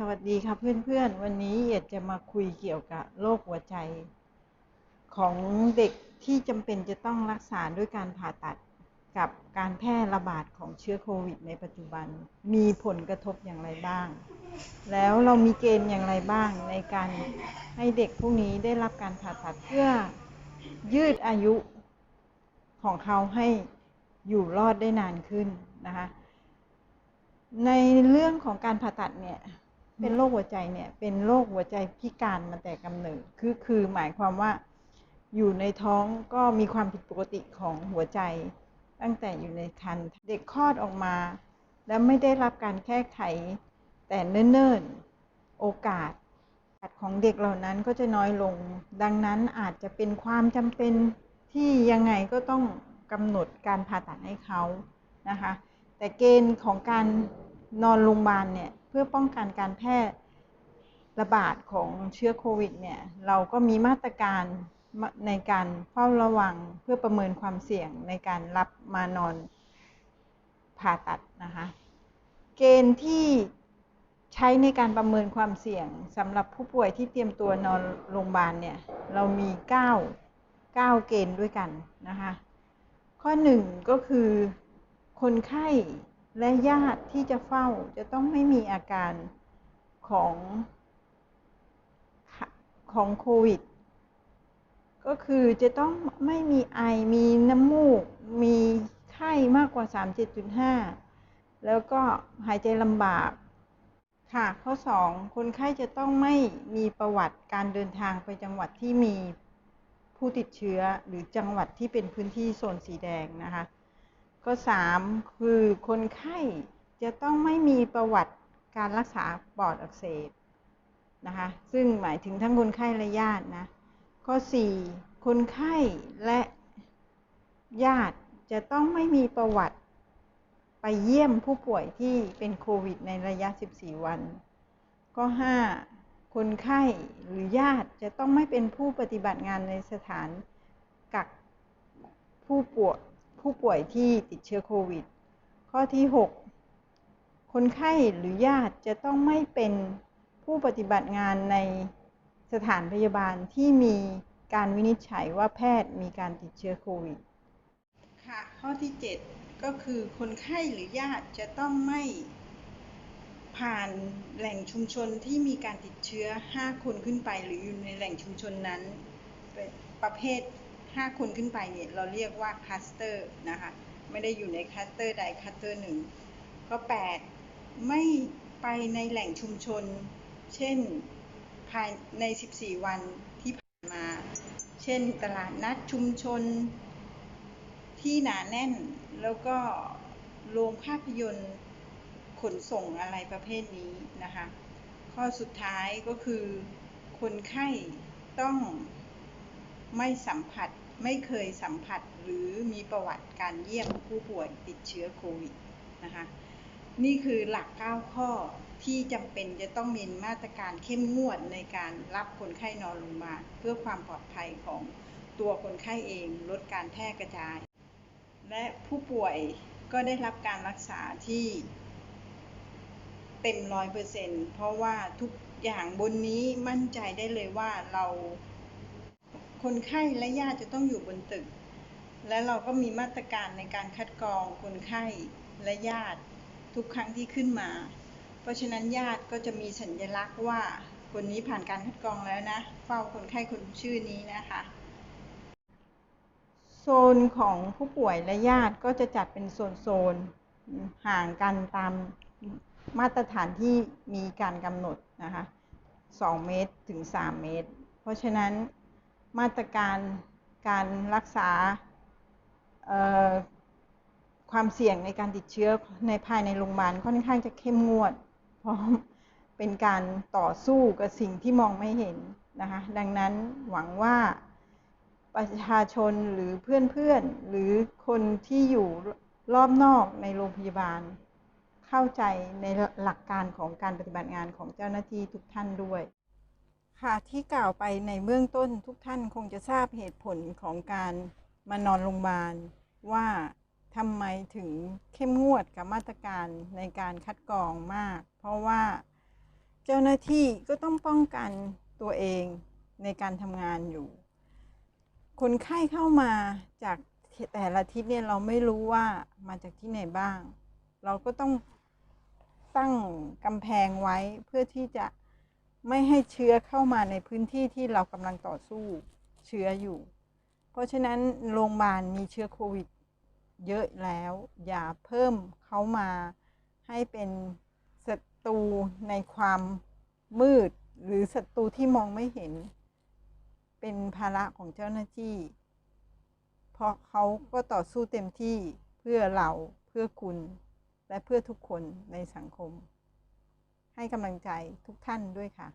สวัสดีค่ะเพื่อนๆ วันนี้อยากจะมาคุยเกี่ยวกับโรคหัวใจ ของเด็กที่จำเป็นจะต้องรักษาด้วยการผ่าตัดกับการแพร่ระบาดของเชื้อโควิดในปัจจุบัน มีผลกระทบอย่างไรบ้าง แล้วเรามีเกณฑ์อย่างไรบ้างในการให้เด็กพวกนี้ได้รับการผ่าตัดเพื่อยืดอายุของเขาให้อยู่รอดได้นานขึ้นนะคะในเรื่องของการผ่าตัดเนี่ย เป็นโรคหัวใจเนี่ย เป็นโรคหัวใจพิการมาแต่กำเนิด คือคือหมายความว่าอยู่ในท้องก็มีความผิดปกติของหัวใจ ตั้งแต่อยู่ในครรภ์เด็กคลอดออกมา แล้วไม่ได้รับการแก้ไข แต่เนิ่นๆ โอกาสของเด็กเหล่านั้นก็จะน้อยลง ดังนั้นอาจจะเป็นความจำเป็นที่ยังไงก็ต้องกำหนดการผ่าตัดให้เขานะคะ แต่เกณฑ์ของการนอนโรงพยาบาลเนี่ย พื่อป้องกันการแพร่ระบาดของเชื้อโควิดเนี่ยเราก็มีมาตรการในการเฝ้าระวังเพื่อประเมินความเสี่ยงในการรับมานอนผ่าตัดนะคะเกณฑ์ที่ใช้ในการประเมินความเสี่ยงสำหรับผู้ป่วยที่เตรียมตัวนอนโรงพยาบาลเนี่ยเรามี 9 9 เกณฑ์ด้วยกันนะคะข้อหนึ่งก็คือคนไข้ และญาติที่จะเฝ้าจะต้องไม่มีอาการของของโควิด ก็คือจะต้องไม่มีไอ มีน้ำมูก มีไข้มากกว่า 37.5 แล้วก็หายใจลำบาก ค่ะ ข้อ 2 คนไข้จะต้องไม่มีประวัติการเดินทางไปจังหวัดที่มีผู้ติดเชื้อหรือจังหวัดที่เป็นพื้นที่โซนสีแดงนะคะ ก็3คือคนไข้จะต้องไม่มีประวัติการรักษาปอดอักเสบนะคะซึ่งหมายถึงทั้งคนไข้และญาตินะ ข้อ 4 คนไข้และญาติจะต้องไม่มีประวัติไปเยี่ยมผู้ป่วยที่เป็นโควิดในระยะ 14 วัน ข้อ 5 คนไข้หรือญาติจะต้องไม่เป็นผู้ปฏิบัติงานในสถานกักผู้ป่วย ผู้ป่วยที่ติดเชื้อโควิด ข้อที่ 6 คนไข้หรือญาติจะต้องไม่เป็นผู้ปฏิบัติงานในสถานพยาบาลที่มีการวินิจฉัยว่าแพทย์มีการติดเชื้อโควิด ค่ะ ข้อที่ 7 ก็คือคนไข้หรือญาติจะต้องไม่ผ่านแหล่งชุมชนที่มีการติดเชื้อ 5 คนขึ้นไปหรืออยู่ในแหล่งชุมชนนั้น ประเภท 5 คนขึ้นไปเนี่ยเราเรียกว่าคลัสเตอร์นะคะไม่ได้อยู่ในคลัสเตอร์ใดคลัสเตอร์หนึ่งก็8ไม่ไปในแหล่งชุมชน เช่นภายใน 14 วันที่ผ่านมา เช่นตลาดนัดชุมชนที่หนาแน่นแล้วก็โรงภาพยนตร์ขนส่งอะไรประเภทนี้นะคะ ข้อสุดท้ายก็คือคนไข้ต้องไม่สัมผัส ไม่เคยสัมผัสหรือมีประวัติการเยี่ยมผู้ป่วยติดเชื้อโควิดนะคะนี่คือหลัก 9 ข้อที่จำเป็นจะต้องมีมาตรการเข้มงวดในการรับคนไข้นอนโรงพยาบาลเพื่อความปลอดภัยของตัวคนไข้เองลดการแพร่กระจาย และผู้ป่วยก็ได้รับการรักษาที่เต็มร้อยเปอร์เซ็นต์เพราะว่าทุกอย่างบนนี้มั่นใจได้เลยว่าเรา คนไข้และญาติจะต้องอยู่บนตึก และเราก็มีมาตรการในการคัดกรองคนไข้และญาติทุกครั้งที่ขึ้นมา เพราะฉะนั้นญาติก็จะมีสัญลักษณ์ว่าคนนี้ผ่านการคัดกรองแล้วนะ เฝ้าคนไข้คนชื่อนี้นะคะโซนของผู้ป่วยและญาติก็จะจัดเป็นโซนโซนห่างกันตามมาตรฐานที่มีการกำหนดนะคะ 2 เมตรถึง 3 เมตร เพราะฉะนั้น มาตรการการรักษาความเสี่ยงในการติดเชื้อในภายในโรงพยาบาลค่อนข้างจะเข้มงวด เพราะเป็นการต่อสู้กับสิ่งที่มองไม่เห็นนะคะดังนั้นหวังว่าประชาชนหรือเพื่อนๆ หรือคนที่อยู่รอบนอกในโรงพยาบาล เข้าใจในหลักการของการปฏิบัติงานของเจ้าหน้าที่ทุกท่านด้วย ค่ะที่กล่าวไปในเบื้องต้นทุกท่านคงจะทราบเหตุผลของการมานอนโรงพยาบาล ว่าทำไมถึงเข้มงวดกับมาตรการในการคัดกรองมาก เพราะว่าเจ้าหน้าที่ก็ต้องป้องกันตัวเองในการทำงานอยู่ คนไข้เข้ามาจากแต่ละทิศเนี่ยเราไม่รู้ว่ามาจากที่ไหนบ้าง เราก็ต้องตั้งกำแพงไว้เพื่อที่จะ ไม่ให้เชื้อเข้ามาในพื้นที่ที่เรากำลังต่อสู้เชื้ออยู่ เพราะฉะนั้นโรงพยาบาลมีเชื้อโควิด เยอะแล้ว อย่าเพิ่มเขามาให้เป็นศัตรูในความมืด หรือศัตรูที่มองไม่เห็น เป็นภาระของเจ้าหน้าที่ เพราะเขาก็ต่อสู้เต็มที่เพื่อเราเพื่อคุณ และเพื่อทุกคนในสังคม ให้กำลังใจทุกท่านด้วยค่ะ